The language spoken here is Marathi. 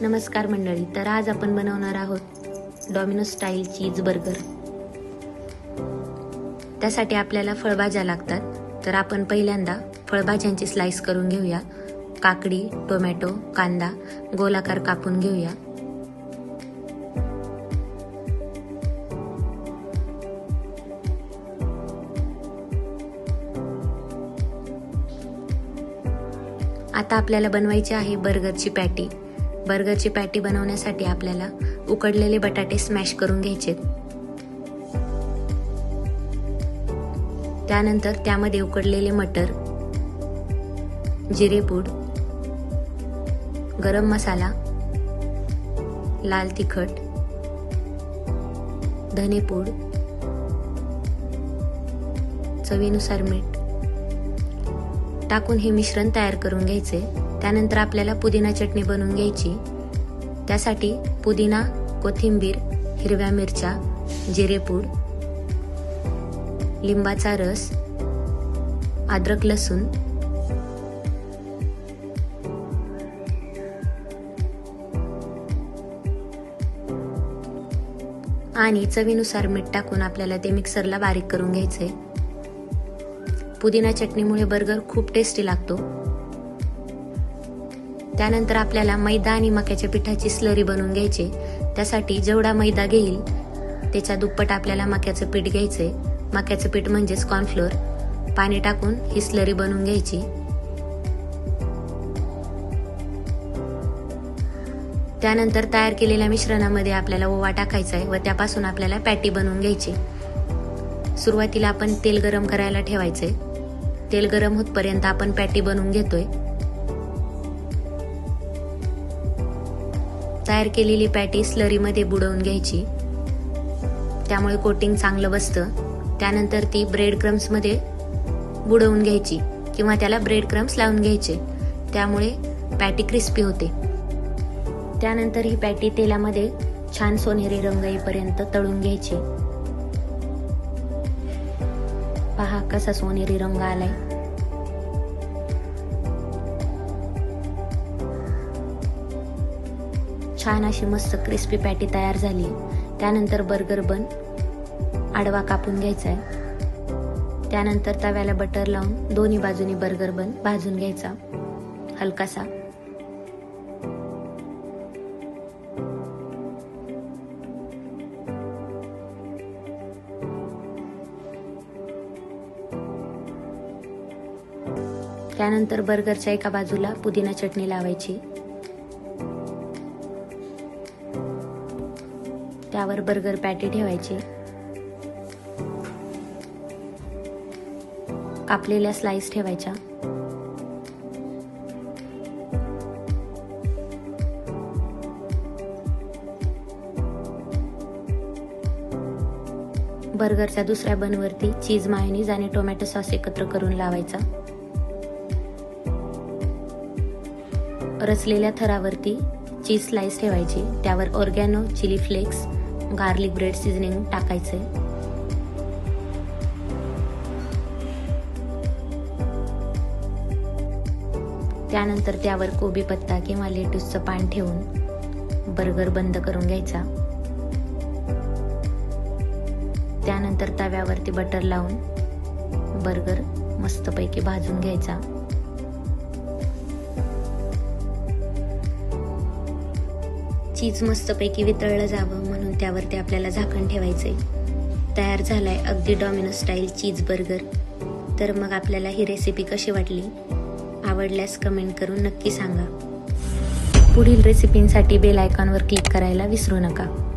नमस्कार मंडळी तर आज आपण बनवणार आहोत डॉमिनोज स्टाईल चीज बर्गर त्यासाठी आपल्याला फळभाज्या लागतात. तर आपण पहिल्यांदा फळभाज्यांची स्लाइस करून घेऊया. काकडी टोमॅटो कांदा गोलाकार कापून घेऊया. आता आपल्याला बनवायची आहे बर्गरची पॅटी बर्गरची पॅटी बनवण्यासाठी आपल्याला उकडलेले बटाटे स्मॅश करून घ्यायचे त्यानंतर त्यामध्ये उकडलेले मटर जिरेपूड गरम मसाला लाल तिखट धनेपूड चवीनुसार मीठ टाकून हे मिश्रण तयार करून घ्यायचे. त्यानंतर आपल्याला पुदिना चटणी बनवून घ्यायची. त्यासाठी पुदिना कोथिंबीर हिरव्या मिरच्या जिरेपूड लिंबाचा रस अद्रक लसूण आणि चवीनुसार मीठ टाकून आपल्याला ते मिक्सरला बारीक करून घ्यायचंय. पुदिना चटणीमुळे बर्गर खूप टेस्टी लागतो. त्यानंतर आपल्याला मैदा आणि मक्याच्या पिठाची स्लरी बनवून घ्यायची. त्यासाठी जेवढा मैदा घेईल त्याच्या दुप्पट आपल्याला मक्याचं पीठ घ्यायचंय. मक्याचं पीठ म्हणजेच कॉर्नफ्लोअर पाणी टाकून ही स्लरी बनवून घ्यायची. त्यानंतर तयार केलेल्या मिश्रणामध्ये आपल्याला ओवा टाकायचा आहे व त्यापासून आपल्याला पॅटी बनवून घ्यायची. सुरुवातीला आपण तेल गरम करायला ठेवायचंय. तेल गरम होतपर्यंत आपण पॅटी बनवून घेतोय. तयार केलेली पॅटी स्लरीमध्ये बुडवून घ्यायची. त्यामुळे कोटिंग चांगलं बसतं. त्यानंतर ती ब्रेड क्रम्समध्ये बुडवून घ्यायची किंवा त्याला ब्रेड क्रम्स लावून घ्यायचे. त्यामुळे पॅटी क्रिस्पी होते. त्यानंतर ही पॅटी तेलामध्ये छान सोनेरी रंग येईपर्यंत तळून घ्यायची. पहा कसा सोनेरी रंग आलाय. छान अशी मस्त क्रिस्पी पॅटी तयार झाली. त्यानंतर बर्गर बन आडवा कापून घ्यायचा आहे. त्यानंतर तव्याला बटर लावून दोन्ही बाजूनी बर्गर बन भाजून घ्यायचा. हलकासा. त्यानंतर बर्गरच्या एका बाजूला पुदिना चटणी लावायची. त्यावर बर्गर पॅटी ठेवायची. कापलेल्या स्लाइस ठेवायच्या. बर्गरच्या दुसऱ्या बनवरती चीज मायोनीज आणि टोमॅटो सॉस एकत्र करून लावायचा. रचलेल्या थरावरती चीज स्लाइस ठेवायची. त्यावर oregano chilli flakes garlic bread seasoning टाकायचे त्यानंतर त्यावर कोबी पत्ता किंवा लेट्यूसचं पान ठेवून बर्गर बंद करून घ्यायचा. त्यानंतर तव्यावरती बटर लावून बर्गर मस्तपैकी भाजून घ्यायचा. चीज मस्तपैकी वितळलं जावं म्हणून त्यावरती आपल्याला झाकण ठेवायचंय. तयार झालाय अगदी डॉमिनो स्टाईल चीज बर्गर तर मग आपल्याला ही रेसिपी कशी वाटली? आवडल्यास कमेंट करून नक्की सांगा. पुढील रेसिपींसाठी बेल आयकॉनवर क्लिक करायला विसरू नका.